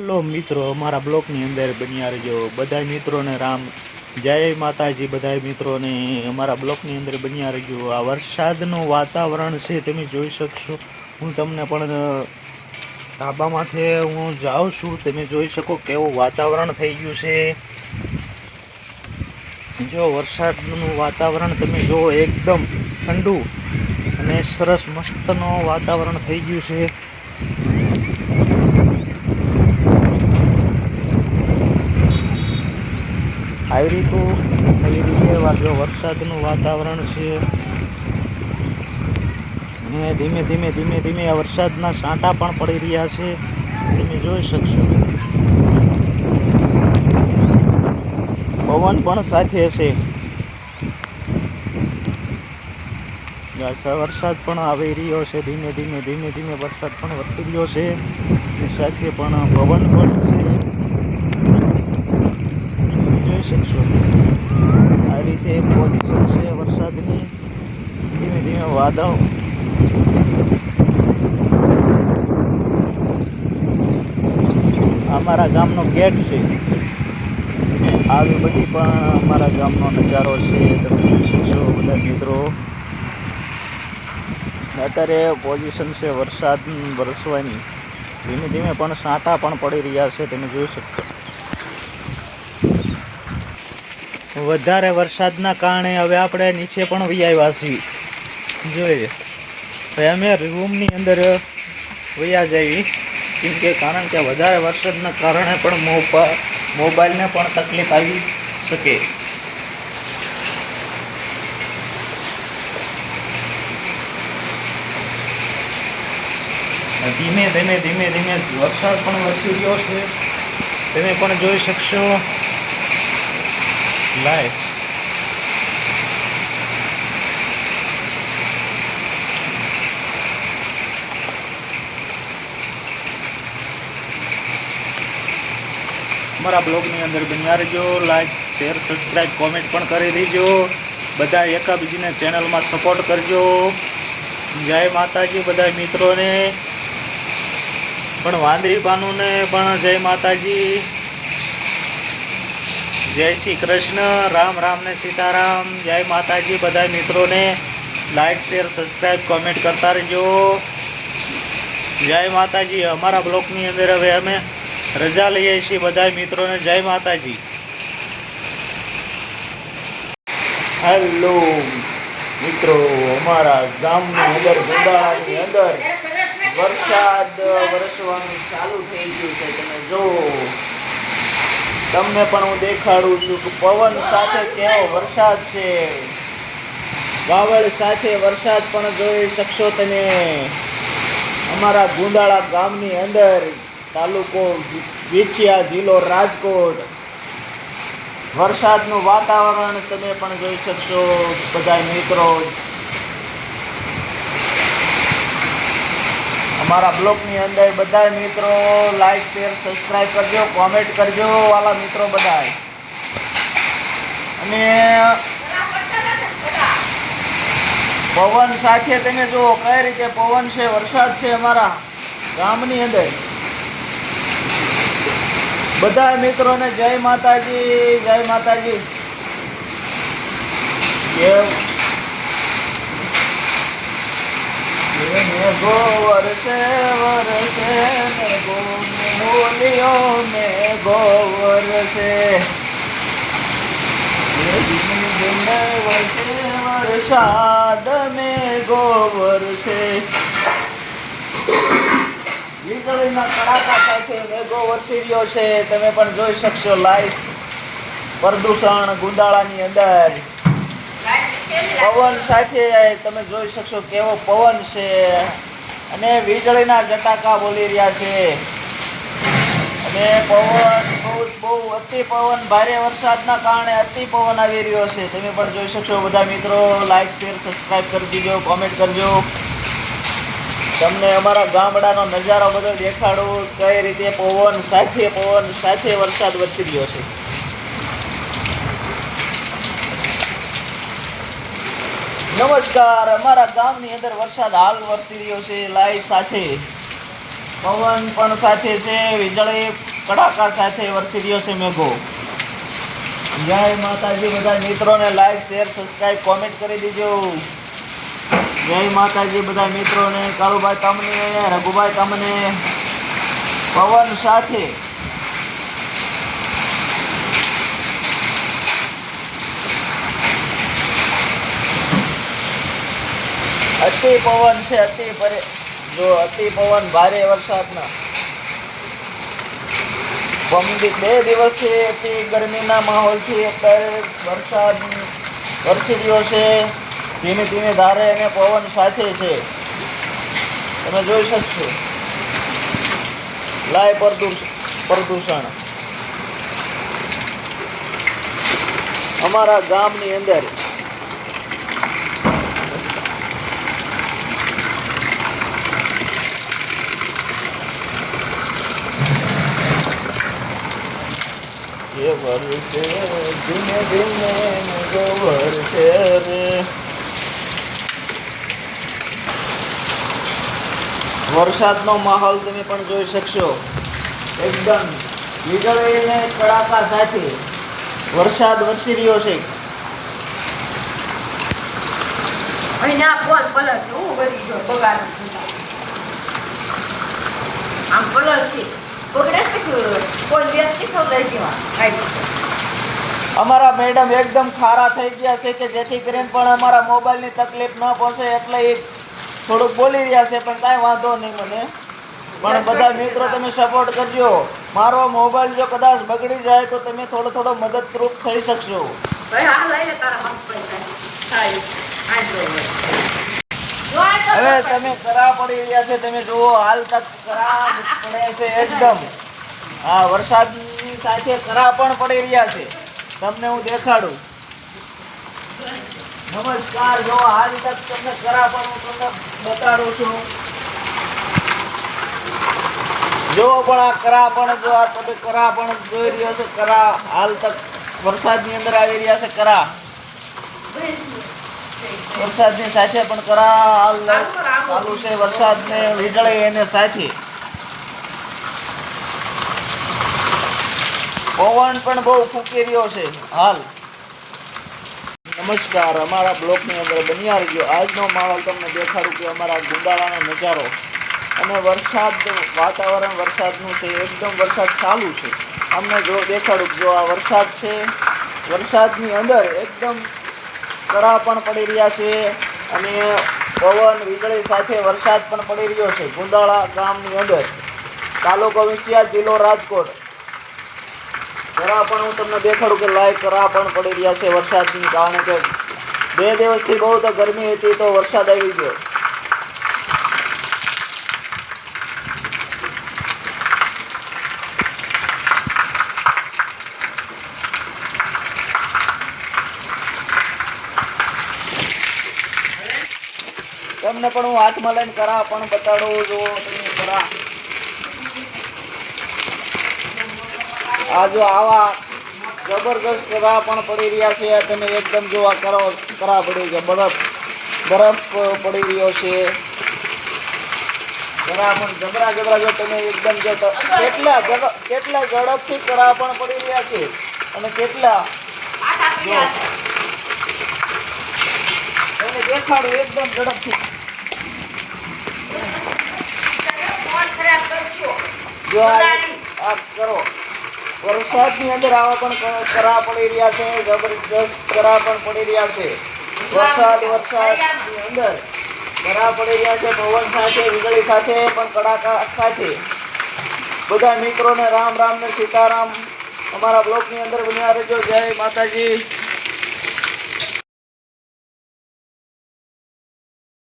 Hello મિત્રો, અમારા બ્લોકની અંદર બન્યા રહેજો. બધા મિત્રોને રામ. જય માતાજી બધા મિત્રોને. અમારા બ્લોકની અંદર બન્યા રહેજો. આ વરસાદનું વાતાવરણ છે, તમે જોઈ શકશો. હું તમને પણ ધાબામાંથી હું જાઉં છું. તમે જોઈ શકો કેવું વાતાવરણ થઈ ગયું છે. જો વરસાદનું વાતાવરણ તમે જુઓ એકદમ ઠંડુ અને સરસ મસ્તનું વાતાવરણ થઈ ગયું છે. આવી રીતું એવી રીતે જો વરસાદનું વાતાવરણ છે. અને ધીમે ધીમે ધીમે ધીમે આ વરસાદના સાંટા પણ પડી રહ્યા છે. તમે જોઈ શકશો. પવન પણ સાથે છે વરસાદ પણ આવી રહ્યો છે. ધીમે ધીમે ધીમે ધીમે વરસાદ પણ વરસી રહ્યો છે. સાથે પણ પવન પણ છે. શકશો આ રીતે પોઝિશન છે વરસાદની. ધીમે ધીમે વાદળ. અમારા ગામનો ગેટ છે. આવી બધી પણ અમારા ગામનો નજારો છે. તમે બધા મિત્રો. અત્યારે પોઝિશન છે વરસાદ વરસવાની. ધીમે ધીમે પણ સાંટા પણ પડી રહ્યા છે, તમે જોઈ શકશો. વધારે વરસાદના કારણે હવે આપણે નીચે પણ આવ્યા છીએ. જોઈએ. હવે અમે રૂમની અંદર વયા જઈએ. કેમ કે કારણ કે વધારે વરસાદના કારણે પણ મોબાઈલને પણ તકલીફ આવી શકે. ધીમે ધીમે ધીમે ધીમે વરસાદ પણ વરસી રહ્યો છે. તમે પણ જોઈ શકશો. લાઈવ અમારા બ્લોગની અંદર બન્યા રહેજો લાઈક શેર સબસ્ક્રાઈબ કોમેન્ટ પણ કરી દેજો. બધા એકાબીજીને ચેનલમાં સપોર્ટ કરજો. જય માતાજી બધા મિત્રોને. પણ વાંદરી બાનુને પણ જય માતાજી. જય શ્રી કૃષ્ણ, રામ રામ ને સીતારામ. જય માતાજી બધા મિત્રોને. લાઈક શેર સબસ્ક્રાઈબ કોમેન્ટ કરતા રહેજો. જય માતાજી. અમારા બ્લોકની અંદર હવે અમે રજા લઈએ છીએ બધા મિત્રોને. જય માતાજી. હેલો મિત્રો. અમારા ગામની અંદર, ગુંડાળાની અંદર વરસાદ વરસવાનું ચાલુ થઈ ગયું છે. તમે જો તમને પણ હું દેખાડું છું કે પવન સાથે કેવો વરસાદ છે? વાવડ સાથે વરસાદ પણ જોઈ શકશો તમે. અમારા ગુંદાળા ગામની અંદર તાલુકો વિછિયા જિલ્લો રાજકોટ. વરસાદનું વાતાવરણ તમે પણ જોઈ શકશો બધા મિત્રો. અમારા બ્લોગની અંદર બધા મિત્રો લાઈક શેર સબસ્ક્રાઈબ કરજો કોમેન્ટ કરજો, વાલા મિત્રો બધા અને પવન સાથે તમે જુઓ કઈ રીતે પવન છે, વરસાદ છે અમારા ગામની અંદર. બધા મિત્રોને જય માતાજી જય માતાજી. કેમ મેઘો વરસે વરસે મેઘો મેઘોલિયો મેઘો વરસે વરસે વરસાદ મેઘો વરસે વીજળીના કડાકા સાથે મેઘો વરસી રહ્યો છે. તમે પણ જોઈ શકશો લાઈવ પ્રદૂષણ ગુંદાળાની અંદર. પવન સાથે તમે જોઈ શકશો કેવો પવન છે. અને વીજળીના જટાકા બોલી રહ્યા છે. અને પવન બહુ બહુ અતિ પવન, ભારે વરસાદના કારણે અતિ પવન આવી રહ્યો છે. તમે પણ જોઈ શકશો બધા મિત્રો લાઈક શેર સબસ્ક્રાઈબ કરી દીજો કોમેન્ટ કરજો. તમને અમારા ગામડાનો નજારો બધો દેખાડો કઈ રીતે પવન સાથે પવન સાથે વરસાદ વરસી રહ્યો છે. નમસ્કાર. અમારા ગામની અંદર વરસાદ હાલ વરસી રહ્યો છે. લાઈવ સાથે, પવન પણ સાથે છે. વીજળી, કડાકા સાથે વરસી રહ્યો છે મેઘો. જય માતાજી બધા મિત્રોને લાઈક શેર સબસ્ક્રાઈબ કોમેન્ટ કરી દેજો. જય માતાજી બધા મિત્રોને. કાળુભાઈ તમને, રઘુભાઈ તમને. પવન સાથે અતિ પવન છે, અતિ પરે, જો અતિ પવન ભારે વરસાદના. પમદી બે દિવસથી અતિ ગરમીના માહોલથી અત્યારે વરસાદ વરસી રહ્યો છે. ધીમે ધીમે ધારે અને પવન સાથે છે. તમે જોઈ શકશો. લાય પ્રદૂષણ. અમારા ગામની અંદર ધીમે ધીમે મેઘો વરસે વરસાદનો માહોલ તમે પણ જોઈ શકશો. એકદમ વીજળીને કડાકા સાથે વરસાદ વરસી રહ્યો છે. અહીંના કોલ પલર છે. હું બધી બગાડ આમ પલર છે. અમારા મેડમ એકદમ ખારા થઈ ગયા છે કે જેથી કરીને પણ અમારા મોબાઈલની તકલીફ ન પહોંચે એટલે એ થોડુંક બોલી રહ્યા છે પણ કાંઈ વાંધો નહીં મને. પણ બધા મિત્રો તમે સપોર્ટ કરજો. મારો મોબાઈલ જો કદાચ બગડી જાય તો તમે થોડો થોડો મદદરૂપ થઈ શકશો. હવે. તમે કરા પડી રહ્યા છે, તમે જુઓ, હાલ તક કરા પડે છે એકદમ. હા, વરસાદની સાથે કરા પણ પડી રહ્યા છે. તમને હું દેખાડું. નમસ્કાર, જો હાલ તક તમને કરા પણ હું તમને બતાડું છું. જો પણ આ કરા પણ જો આ તમે કરા પણ જોઈ રહ્યો છો, કરા હાલ તક વરસાદની અંદર આવી રહ્યા છે, કરા. વરસાદની સાથે પણ કરાલ ચાલુ છે વરસાદને વીજળી એને સાથે. પવન પણ બહુ ફૂંકી રહ્યો છે. હાલ. નમસ્કાર. અમારા બ્લોકની અંદર બન્યા રહ્યો આજનો માહોલ તમને દેખાડું કે અમારા ગુંદાળાનો નજારો અને વરસાદ વાતાવરણ વરસાદનું છે. એકદમ વરસાદ ચાલુ છે. અમને જો દેખાડું જો આ વરસાદ છે, વરસાદની અંદર એકદમ કરા પણ પડી રહ્યા છે અને પવન વીજળી સાથે વરસાદ પણ પડી રહ્યો છે. ગુંદાળા ગામની અંદર તાલુકો વિંછિયા જિલ્લો રાજકોટ. કરા પણ હું તમને દેખાડું કે લાઈવ કરા પણ પડી રહ્યા છે વરસાદની, કારણે કે બે દિવસથી બહુ તો ગરમી હતી તો વરસાદ આવી ગયો. તમને પણ હું હાથમાં લઈને કરા, પણ બતાડો જો કરા. આ જો આવા જબરજસ્ત કરા પણ પડી રહ્યા છે, તમે એકદમ જો કરો કરા પડી છે. બરફ બરફ પડી રહ્યો છે. કરા પણ જબરા જબરા જો તમે એકદમ જો કેટલા કેટલા ઝડપથી કરા પણ પડી રહ્યા છે અને કેટલા પડ્યા છે. દેખાડું એકદમ ઝડપથી. જો આ કરો. વરસાદની અંદર આવા પણ કરા પડી રહ્યા છે, જબરજસ્ત કરા પણ પડી રહ્યા છે. વરસાદ વરસાદની અંદર કરા પડી રહ્યા છે, પવન સાથે, વીજળી સાથે, પણ કડાકા સાથે. બધા મિત્રોને રામ રામ ને સીતારામ. અમારા બ્લોકની અંદર બન્યા રહેજો. જય માતાજી.